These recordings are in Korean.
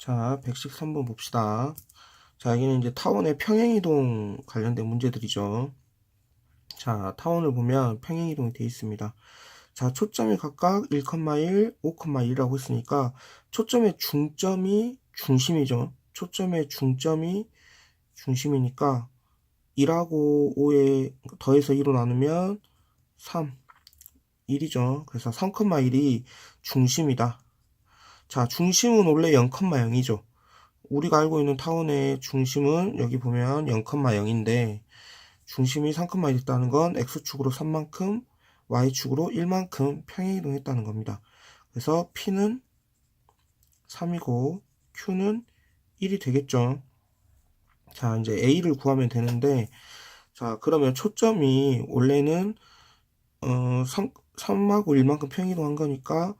자, 113번 봅시다. 자, 여기는 이제 타원의 평행이동 관련된 문제들이죠. 자, 타원을 보면 평행이동이 되어 있습니다. 자, 초점이 각각 1,1, 5,1이라고 했으니까 초점의 중점이 중심이죠. 초점의 중점이 중심이니까 1하고 5에 더해서 2로 나누면 3, 1이죠. 그래서 3,1이 중심이다. 자, 중심은 원래 0,0이죠. 우리가 알고 있는 타원의 중심은 여기 보면 0,0인데 중심이 3,1이 있다는 건 x축으로 3만큼, y축으로 1만큼 평행 이동했다는 겁니다. 그래서 p는 3이고 q는 1이 되겠죠. 자, 이제 a를 구하면 되는데 자, 그러면 초점이 원래는 어, 3, 3하고 1만큼 평행 이동한 거니까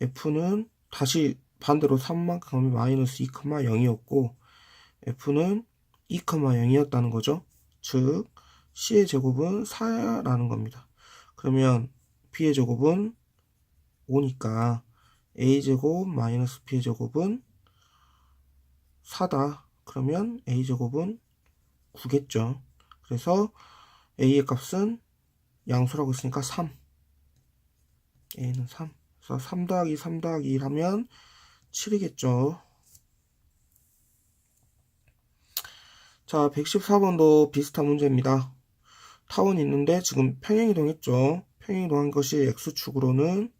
f는 다시 반대로 3만큼 하면 마이너스 2,0이었고 f는 2,0이었다는 거죠. 즉 c의 제곱은 4라는 겁니다. 그러면 b의 제곱은 5니까 a제곱 마이너스 b의 제곱은 4다. 그러면 a제곱은 9겠죠. 그래서 a의 값은 양수라고 했으니까 3. a는 3. 그래서 3 더하기 3 더하기 1 하면 7이겠죠. 자, 114번도 비슷한 문제입니다. 타원이 있는데 지금 평행이동했죠. 평행이동한 것이 x축으로는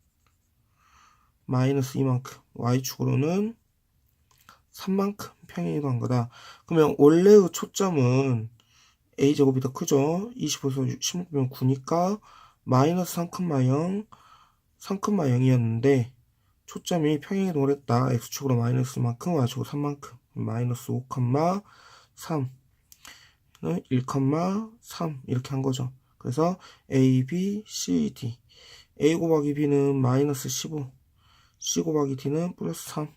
마이너스 2만큼, y축으로는 3만큼 평행이동한 거다. 그러면 원래의 초점은 a제곱이 더 크죠. 25에서 16이면 9니까 마이너스 3,0, 3,0이었는데 초점이 평행이동을 했다. x축으로 마이너스만큼, y축으로 3만큼. 마이너스 5,3는1,3 이렇게 한 거죠. 그래서 a, b, c, d a 곱하기 b는 마이너스 15 c 곱하기 d는 플러스 3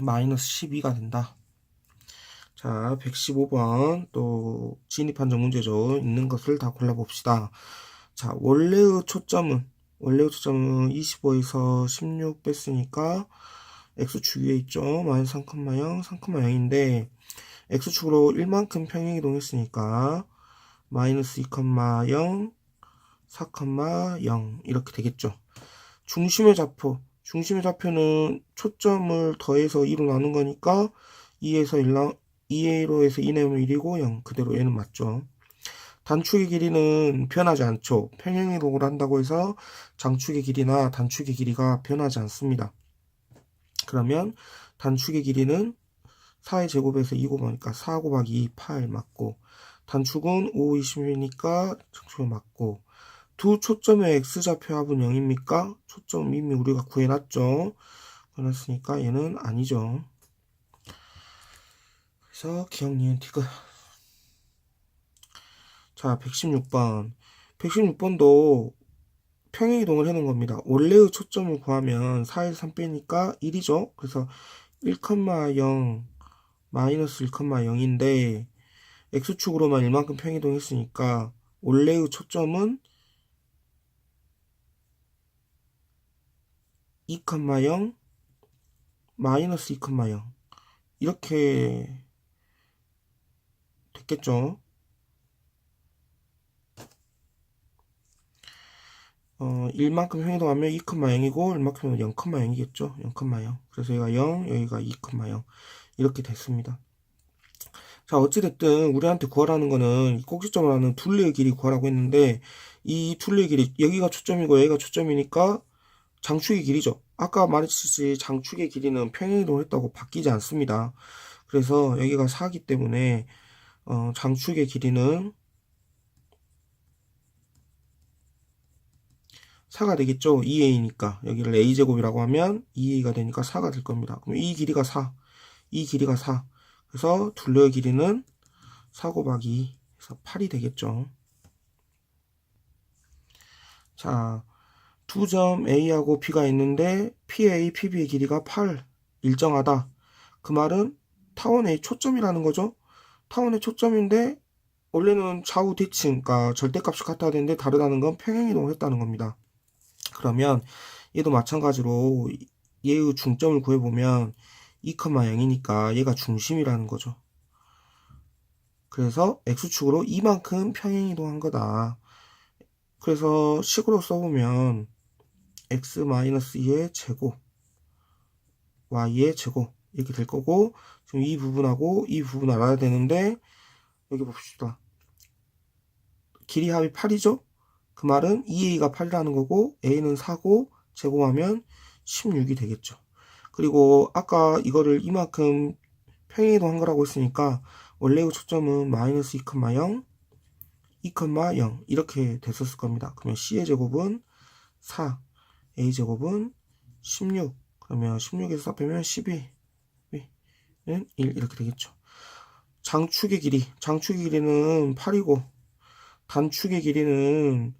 마이너스 12가 된다. 자, 115번 또 진입 한정 문제죠. 있는 것을 다 골라봅시다. 자, 원래의 초점은 원래의 초점은 25에서 16 뺐으니까 x축 위에 있죠. 마이너스 3,0, 3,0인데 x축으로 1만큼 평행 이동했으니까 마이너스 2,0, 4,0 이렇게 되겠죠. 중심의 좌표, 중심의 좌표는 초점을 더해서 2로 나눈 거니까 2에서 1나, 2a로 해서 2 내면 1이고 0 그대로 얘는 맞죠. 단축의 길이는 변하지 않죠. 평행이동을 한다고 해서 장축의 길이나 단축의 길이가 변하지 않습니다. 그러면 단축의 길이는 4의 제곱에서 2 곱하니까 4 곱하기 2, 8 맞고 단축은 5, 20이니까 장축이 맞고 두 초점의 x좌표 합은 0입니까? 초점 이미 우리가 구해놨죠. 구해놨으니까 얘는 아니죠. 그래서 기억 니은 티그 자 116번 116번도 평행이동을 해놓은 겁니다. 원래의 초점을 구하면 4에서 3 빼니까 1이죠. 그래서 1,0 마이너스 1,0인데 x축으로만 1만큼 평행이동했으니까 원래의 초점은 2,0 마이너스 2,0 이렇게 됐겠죠. 어, 1만큼 평행이동하면 2,0이고 1만큼은 0,0이겠죠. 0,0 그래서 여기가 0, 여기가 2,0 이렇게 됐습니다. 자 어찌됐든 우리한테 구하라는 거는 이 꼭지점을 하는 둘레의 길이 구하라고 했는데 이 둘레의 길이 여기가 초점이고 여기가 초점이니까 장축의 길이죠. 아까 말했듯이 장축의 길이는 평행이동을 했다고 바뀌지 않습니다. 그래서 여기가 4기 때문에 어, 장축의 길이는 4가 되겠죠. 2a니까 여기를 a제곱이라고 하면 2a가 되니까 4가 될 겁니다. 그럼 이 길이가 4, 이 길이가 4. 그래서 둘레의 길이는 4 곱하기 2, 그래서 8이 되겠죠. 자, 두 점 A하고 B가 있는데 PA, PB의 길이가 8, 일정하다. 그 말은 타원의 초점이라는 거죠. 타원의 초점인데 원래는 좌우 대칭, 그러니까 절대값이 같아야 되는데 다르다는 건 평행이동을 했다는 겁니다. 그러면 얘도 마찬가지로 얘의 중점을 구해보면 2,0이니까 얘가 중심이라는 거죠. 그래서 x축으로 이만큼 평행이동한 거다. 그래서 식으로 써보면 x-2의 제곱 y의 제곱 이렇게 될 거고 지금 이 부분하고 이 부분 알아야 되는데 여기 봅시다. 길이 합이 8이죠? 그 말은 2a가 8이라는 거고 a는 4고 제곱하면 16이 되겠죠. 그리고 아까 이거를 이만큼 평행이동한 거라고 했으니까 원래의 초점은 마이너스 2,0 2,0 이렇게 됐었을 겁니다. 그러면 c의 제곱은 4 a 제곱은 16 그러면 16에서 4 빼면 12는 1 이렇게 되겠죠. 장축의 길이 장축의 길이는 8이고 단축의 길이는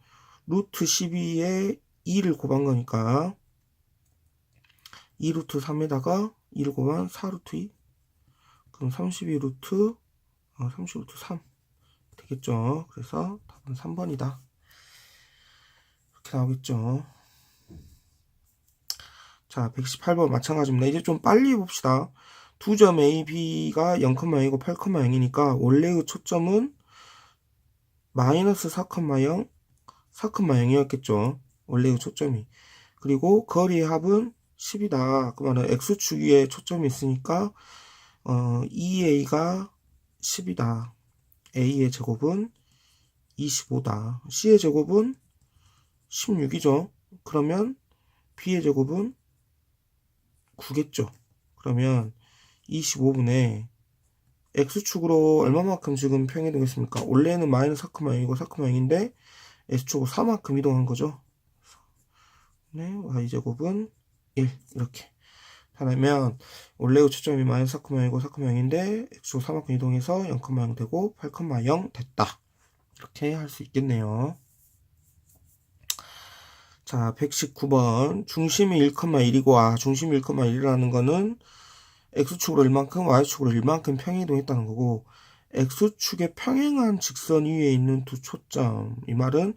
루트 12에 2를 곱한 거니까 2루트 3에다가 2를 곱한 4루트 2 그럼 32루트 어, 30루트 3 되겠죠. 그래서 답은 3번이다. 이렇게 나오겠죠. 자, 118번 마찬가지입니다. 이제 좀 빨리 봅시다. 두 점 A, B가 0,0이고 8,0이니까 원래의 초점은 마이너스 4,0, 4,0이었겠죠. 원래의 초점이. 그리고 거리의 합은 10이다. 그 말은 X축 위에 초점이 있으니까 어, 2A가 10이다. A의 제곱은 25다. C의 제곱은 16이죠. 그러면 B의 제곱은 9겠죠. 그러면 25분의 X축으로 얼마만큼 지금 평행이동했습니까? 원래는 마이너스 4,0이고 4,0인데 X축으로 4만큼 이동한 거죠. 네, Y제곱은 1 이렇게 하면 원래의 초점이 마이너스 4,0이고 4,0인데 X축 4만큼 이동해서 0,0 되고 8,0 됐다. 이렇게 할 수 있겠네요. 자, 119번. 중심이 1,1이고, 아, 중심이 1,1이라는 거는 X축으로 1만큼, Y축으로 1만큼 평행이동했다는 거고, X축에 평행한 직선 위에 있는 두 초점. 이 말은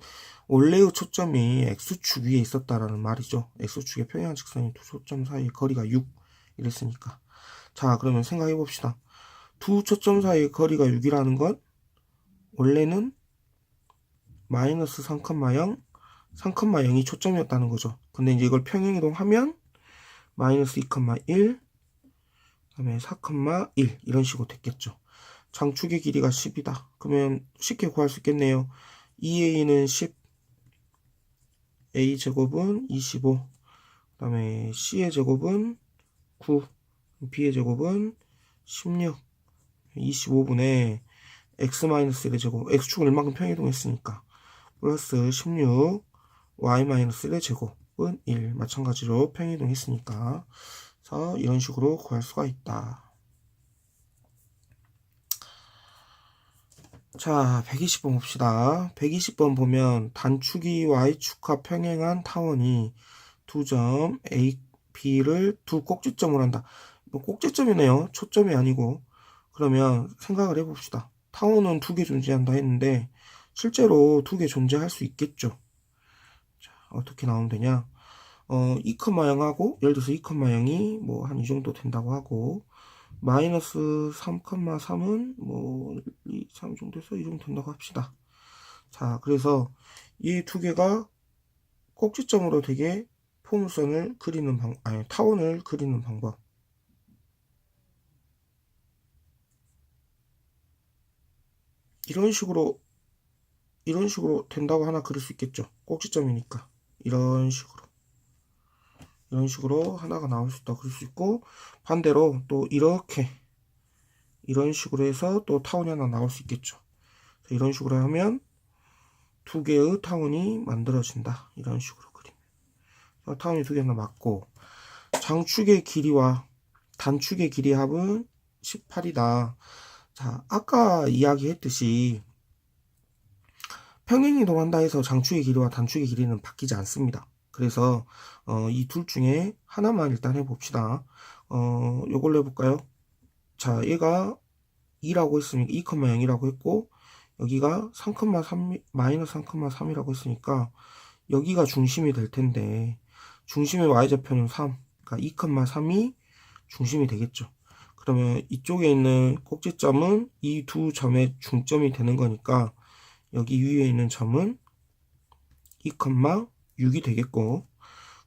원래의 초점이 X축 위에 있었다라는 말이죠. X축에 평행한 직선이 두 초점 사이의 거리가 6. 이랬으니까. 자, 그러면 생각해 봅시다. 두 초점 사이의 거리가 6이라는 건 원래는 마이너스 3,0, 3,0이 초점이었다는 거죠. 근데 이제 이걸 평행이동하면 마이너스 2,1, 그 다음에 4,1 이런 식으로 됐겠죠. 장축의 길이가 10이다. 그러면 쉽게 구할 수 있겠네요. 2a는 10, a 제곱은 25, 그 다음에 c의 제곱은 9, b의 제곱은 16, 25분의 x-1의 제곱, x축을 얼마큼 평이동했으니까 플러스 16, y-1의 제곱은 1 마찬가지로 평이동했으니까 그래서 이런 식으로 구할 수가 있다. 자, 120번 봅시다. 120번 보면 단축이 y축과 평행한 타원이 두 점 A, B를 두 꼭지점을 한다. 뭐 꼭지점이네요. 초점이 아니고. 그러면 생각을 해봅시다. 타원은 두 개 존재한다 했는데 실제로 두 개 존재할 수 있겠죠. 자, 어떻게 나오면 되냐? 어, 2,0하고 예를 들어서 2,0이 뭐 한 이 정도 된다고 하고 마이너스 3,3은 뭐 2, 3 정도 해서 이 정도 된다고 합시다. 자, 그래서 이 두 개가 꼭지점으로 되게 포물선을 그리는 방, 아니, 타원을 그리는 방법. 이런 식으로, 이런 식으로 된다고 하나 그릴 수 있겠죠. 꼭지점이니까. 이런 식으로. 이런 식으로 하나가 나올 수 있다 그럴 수 있고, 반대로 또 이렇게, 이런 식으로 해서 또 타원이 하나 나올 수 있겠죠. 이런 식으로 하면 두 개의 타원이 만들어진다. 이런 식으로 그림. 타원이 두 개나 맞고, 장축의 길이와 단축의 길이 합은 18이다. 자, 아까 이야기했듯이 평행이동한다 해서 장축의 길이와 단축의 길이는 바뀌지 않습니다. 그래서 어, 이 둘 중에 하나만 일단 해봅시다. 어, 요걸로 해볼까요? 자, 얘가 2라고 했으니까 2,0이라고 했고 여기가 3,3 마이너스 3,3이라고 했으니까 여기가 중심이 될 텐데 중심의 y좌표는 3. 그러니까 2,3이 중심이 되겠죠. 그러면 이쪽에 있는 꼭지점은 이 두 점의 중점이 되는 거니까 여기 위에 있는 점은 2,6이 되겠고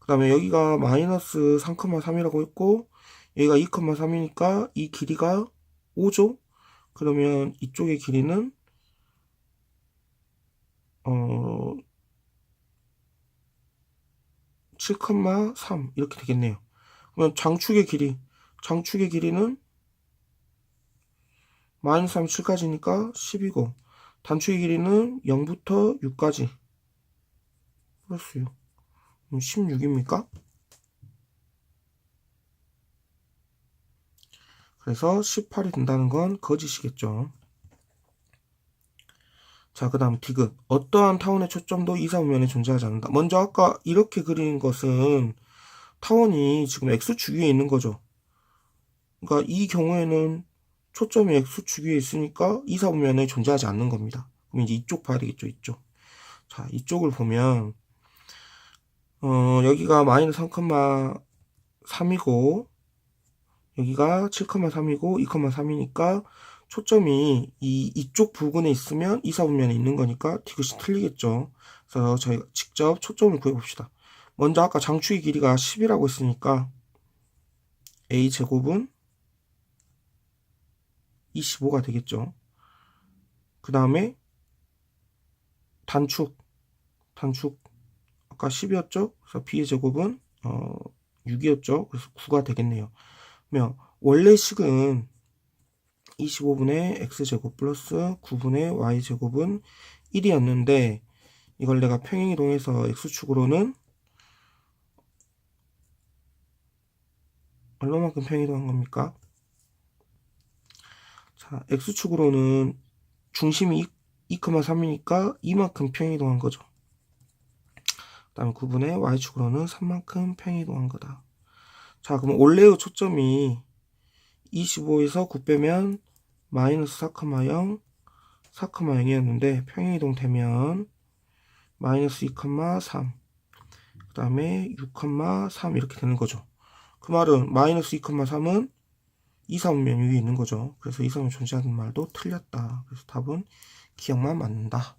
그 다음에 여기가 마이너스 3,3이라고 했고 여기가 2,3이니까 이 길이가 5죠? 그러면 이쪽의 길이는 어 7,3 이렇게 되겠네요. 그러면 장축의 길이 장축의 길이는 마이너스 3, 7까지니까 10이고 단축의 길이는 0부터 6까지 플러스 6 그럼 16입니까? 그래서 18이 된다는 건 거짓이겠죠. 자, 그 다음 디귿. 어떠한 타원의 초점도 이사분면에 존재하지 않는다. 먼저 아까 이렇게 그린 것은 타원이 지금 X축 위에 있는 거죠. 그러니까 이 경우에는 초점이 X축 위에 있으니까 이사분면에 존재하지 않는 겁니다. 그럼 이제 이쪽 봐야 되겠죠, 이쪽. 자, 이쪽을 보면 어, 여기가 마이너스 3,3이고 여기가 7,3이고 2,3이니까 초점이 이 이쪽 부근에 있으면 이사분면에 있는 거니까 디귿이 틀리겠죠. 그래서 저희가 직접 초점을 구해 봅시다. 먼저 아까 장축의 길이가 10이라고 했으니까 a 제곱은 25가 되겠죠. 그 다음에 단축 단축 아까 10이었죠. 그래서 b의 제곱은 어 6이었죠. 그래서 9가 되겠네요. 그러면 원래 식은 25분의 x제곱 플러스 9분의 y제곱은 1이었는데 이걸 내가 평행이동해서 x축으로는 얼마만큼 평행이동한 겁니까? 자, x축으로는 중심이 2,3이니까 이만큼 평행이동한 거죠. 그 다음에 9분의 y축으로는 3만큼 평행이동한 거다. 자, 그럼 올레의 초점이 25에서 9 빼면 마이너스 4,0, 4,0이었는데 평행이동 되면 마이너스 2,3, 그 다음에 6,3 이렇게 되는 거죠. 그 말은 마이너스 2,3은 이사분면 위에 있는 거죠. 그래서 이사분면 존재하는 말도 틀렸다. 그래서 답은 기억만 맞는다.